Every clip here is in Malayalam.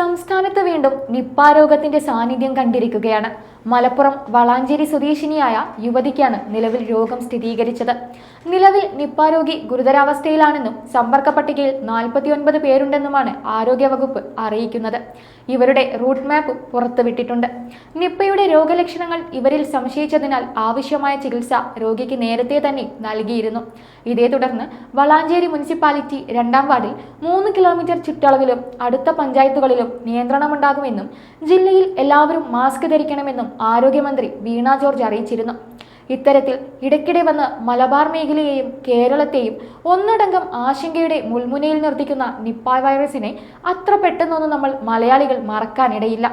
സംസ്ഥാനത്ത് വീണ്ടും നിപ്പ രോഗത്തിന്റെ സാന്നിധ്യം കണ്ടിരിക്കുകയാണ്. മലപ്പുറം വളാഞ്ചേരി സ്വദേശിനിയായ യുവതിക്കാണ് നിലവിൽ രോഗം സ്ഥിരീകരിച്ചത്. നിലവിൽ നിപ്പ രോഗി ഗുരുതരാവസ്ഥയിലാണെന്നും സമ്പർക്ക പട്ടികയിൽ നാൽപ്പത്തിയൊൻപത് പേരുണ്ടെന്നുമാണ് ആരോഗ്യവകുപ്പ് അറിയിക്കുന്നത്. ഇവരുടെ റൂട്ട് മാപ്പ് പുറത്തുവിട്ടിട്ടുണ്ട്. നിപ്പയുടെ രോഗലക്ഷണങ്ങൾ ഇവരിൽ സംശയിച്ചതിനാൽ ആവശ്യമായ ചികിത്സ രോഗിക്ക് നേരത്തെ തന്നെ നൽകിയിരുന്നു. ഇതേ തുടർന്ന് വളാഞ്ചേരി മുനിസിപ്പാലിറ്റി രണ്ടാം വാർഡിൽ മൂന്ന് കിലോമീറ്റർ ചുറ്റളവിലും അടുത്ത പഞ്ചായത്തുകളിലും നിയന്ത്രണമുണ്ടാകുമെന്നും ജില്ലയിൽ എല്ലാവരും മാസ്ക് ധരിക്കണമെന്നും ആരോഗ്യമന്ത്രി വീണ ജോർജ് അറിയിച്ചിരുന്നു. ഇത്തരത്തിൽ ഇടയ്ക്കിടെ വന്ന് മലബാർ മേഖലയെയും കേരളത്തെയും ഒന്നടങ്കം ആശങ്കയുടെ മുൾമുനയിൽ നിർത്തിക്കുന്ന നിപ്പ വൈറസിനെ അത്ര പെട്ടെന്നൊന്നും നമ്മൾ മലയാളികൾ മറക്കാനിടയില്ല.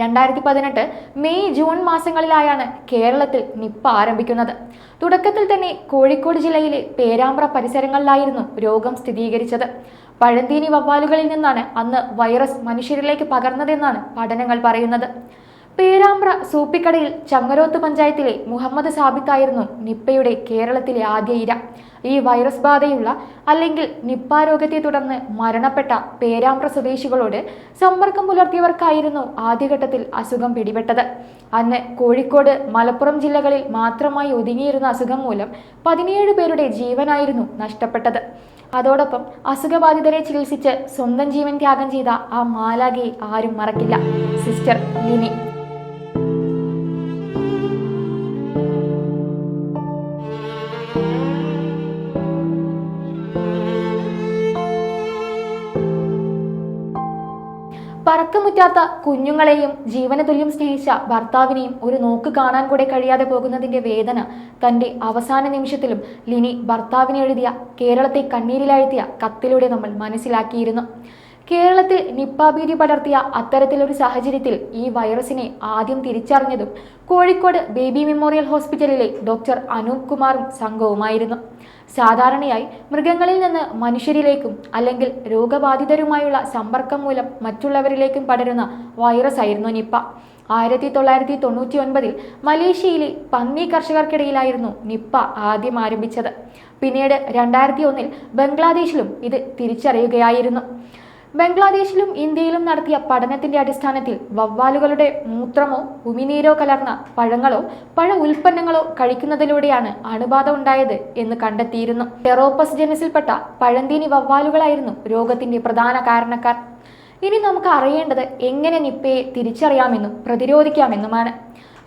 രണ്ടായിരത്തി പതിനെട്ട് മെയ് ജൂൺ മാസങ്ങളിലായാണ് കേരളത്തിൽ നിപ്പ ആരംഭിക്കുന്നത്. തുടക്കത്തിൽ തന്നെ കോഴിക്കോട് ജില്ലയിലെ പേരാമ്പ്ര പരിസരങ്ങളിലായിരുന്നു രോഗം സ്ഥിരീകരിച്ചത്. പഴന്തീനി വവ്വാലുകളിൽ നിന്നാണ് അന്ന് വൈറസ് മനുഷ്യരിലേക്ക് പകർന്നതെന്നാണ് പഠനങ്ങൾ പറയുന്നത്. പേരാമ്പ്ര സൂപ്പിക്കടയിൽ ചങ്ങരോത്ത് പഞ്ചായത്തിലെ മുഹമ്മദ് സാബിത്തായിരുന്നു നിപ്പയുടെ കേരളത്തിലെ ആദ്യ ഇര. ഈ വൈറസ് ബാധയുള്ള അല്ലെങ്കിൽ നിപ്പ രോഗത്തെ തുടർന്ന് മരണപ്പെട്ട പേരാമ്പ്ര സ്വദേശികളോട് സമ്പർക്കം പുലർത്തിയവർക്കായിരുന്നു ആദ്യഘട്ടത്തിൽ അസുഖം പിടിപെട്ടത്. അന്ന് കോഴിക്കോട് മലപ്പുറം ജില്ലകളിൽ മാത്രമായി ഒതുങ്ങിയിരുന്ന അസുഖം മൂലം പതിനേഴ് പേരുടെ ജീവനായിരുന്നു നഷ്ടപ്പെട്ടത്. അതോടൊപ്പം അസുഖബാധിതരെ ചികിത്സിച്ച് സ്വന്തം ജീവൻ ത്യാഗം ചെയ്ത ആ മാലാഖയെ ആരും മറക്കില്ല. സിസ്റ്റർ ലിനി പറക്കമുറ്റാത്ത കുഞ്ഞുങ്ങളെയും ജീവനതുല്യം സ്നേഹിച്ച ഭർത്താവിനെയും ഒരു നോക്ക് കാണാൻ കൂടെ കഴിയാതെ പോകുന്നതിന്റെ വേദന തന്റെ അവസാന നിമിഷത്തിലും ലിനി ഭർത്താവിനെ എഴുതിയ കേരളത്തെ കണ്ണീരിലാഴ്ത്തിയ കത്തിലൂടെ നമ്മൾ മനസ്സിലാക്കിയിരുന്നു. കേരളത്തിൽ നിപ്പ ഭീതി പടർത്തിയ അത്തരത്തിലൊരു സാഹചര്യത്തിൽ ഈ വൈറസിനെ ആദ്യം തിരിച്ചറിഞ്ഞതും കോഴിക്കോട് ബേബി മെമ്മോറിയൽ ഹോസ്പിറ്റലിലെ ഡോക്ടർ അനൂപ് കുമാറും സംഘവുമായിരുന്നു. സാധാരണയായി മൃഗങ്ങളിൽ നിന്ന് മനുഷ്യരിലേക്കും അല്ലെങ്കിൽ രോഗബാധിതരുമായുള്ള സമ്പർക്കം മൂലം മറ്റുള്ളവരിലേക്കും പടരുന്ന വൈറസ് ആയിരുന്നു നിപ്പ. ആയിരത്തി തൊള്ളായിരത്തി തൊണ്ണൂറ്റി ഒൻപതിൽ മലേഷ്യയിലെ പന്നി കർഷകർക്കിടയിലായിരുന്നു നിപ്പ ആദ്യം ആരംഭിച്ചത്. പിന്നീട് രണ്ടായിരത്തി ഒന്നിൽ ബംഗ്ലാദേശിലും ഇത് തിരിച്ചറിയുകയായിരുന്നു. ബംഗ്ലാദേശിലും ഇന്ത്യയിലും നടത്തിയ പഠനത്തിന്റെ അടിസ്ഥാനത്തിൽ വവ്വാലുകളുടെ മൂത്രമോ ഉമിനീരോ കലർന്ന പഴങ്ങളോ പഴ ഉൽപ്പന്നങ്ങളോ കഴിക്കുന്നതിലൂടെയാണ് അണുബാധ ഉണ്ടായത് എന്ന് കണ്ടെത്തിയിരുന്നു. ടെറോപ്പസ് ജനസിൽപ്പെട്ട പഴന്തീനി വവ്വാലുകളായിരുന്നു രോഗത്തിന്റെ പ്രധാന കാരണക്കാർ. ഇനി നമുക്ക് അറിയേണ്ടത് എങ്ങനെ നിപ്പയെ തിരിച്ചറിയാമെന്നും പ്രതിരോധിക്കാമെന്നുമാണ്.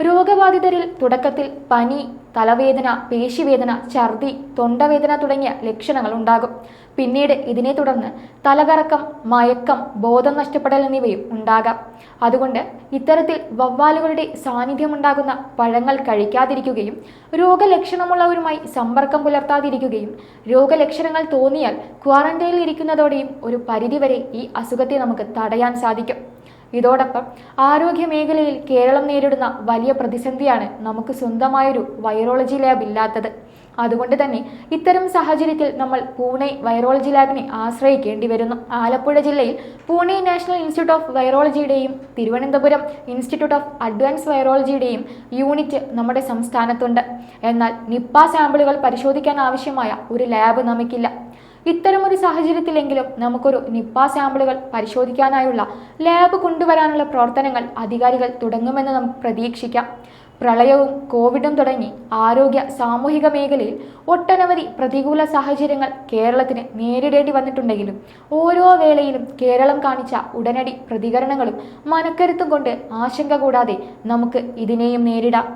രോഗബാധിതരിൽ തുടക്കത്തിൽ പനി തലവേദന പേശിവേദന ഛർദി തൊണ്ടവേദന തുടങ്ങിയ ലക്ഷണങ്ങൾ ഉണ്ടാകും. പിന്നീട് ഇതിനെ തുടർന്ന് തലകറക്കം മയക്കം ബോധം നഷ്ടപ്പെടൽ എന്നിവയും ഉണ്ടാകാം. അതുകൊണ്ട് ഇത്തരത്തിൽ വവ്വാലുകളുടെ സാന്നിധ്യമുണ്ടാകുന്ന പഴങ്ങൾ കഴിക്കാതിരിക്കുകയും രോഗലക്ഷണമുള്ളവരുമായി സമ്പർക്കം പുലർത്താതിരിക്കുകയും രോഗലക്ഷണങ്ങൾ തോന്നിയാൽ ക്വാറന്റൈനിൽ ഇരിക്കുന്നതോടെയും ഒരു പരിധിവരെ ഈ അസുഖത്തെ നമുക്ക് തടയാൻ സാധിക്കും. ഇതോടൊപ്പം ആരോഗ്യ മേഖലയിൽ കേരളം നേരിടുന്ന വലിയ പ്രതിസന്ധിയാണ് നമുക്ക് സ്വന്തമായൊരു വൈറോളജി ലാബ് ഇല്ലാത്തത്. അതുകൊണ്ട് തന്നെ ഇത്തരം സാഹചര്യത്തിൽ നമ്മൾ പൂനെ വൈറോളജി ലാബിനെ ആശ്രയിക്കേണ്ടി വരുന്നു. ആലപ്പുഴ ജില്ലയിൽ പൂനെ നാഷണൽ ഇൻസ്റ്റിറ്റ്യൂട്ട് ഓഫ് വൈറോളജിയുടെയും തിരുവനന്തപുരം ഇൻസ്റ്റിറ്റ്യൂട്ട് ഓഫ് അഡ്വാൻസ് വൈറോളജിയുടെയും യൂണിറ്റ് നമ്മുടെ സംസ്ഥാനത്തുണ്ട്. എന്നാൽ നിപ്പ സാമ്പിളുകൾ പരിശോധിക്കാൻ ആവശ്യമായ ഒരു ലാബ് നമുക്കില്ല. ഇത്തരമൊരു സാഹചര്യത്തിലെങ്കിലും നമുക്കൊരു നിപ്പ സാമ്പിളുകൾ പരിശോധിക്കാനായുള്ള ലാബ് കൊണ്ടുവരാനുള്ള പ്രവർത്തനങ്ങൾ അധികാരികൾ തുടങ്ങുമെന്ന് നമുക്ക് പ്രതീക്ഷിക്കാം. പ്രളയവും കോവിഡും തുടങ്ങി ആരോഗ്യ സാമൂഹിക മേഖലയിൽ ഒട്ടനവധി പ്രതികൂല സാഹചര്യങ്ങൾ കേരളത്തിന് നേരിടേണ്ടി വന്നിട്ടുണ്ടെങ്കിലും ഓരോ വേളയിലും കേരളം കാണിച്ച ഉടനടി പ്രതികരണങ്ങളും മനക്കരുത്തും കൊണ്ട് ആശങ്ക കൂടാതെ നമുക്ക് ഇതിനെയും നേരിടാം.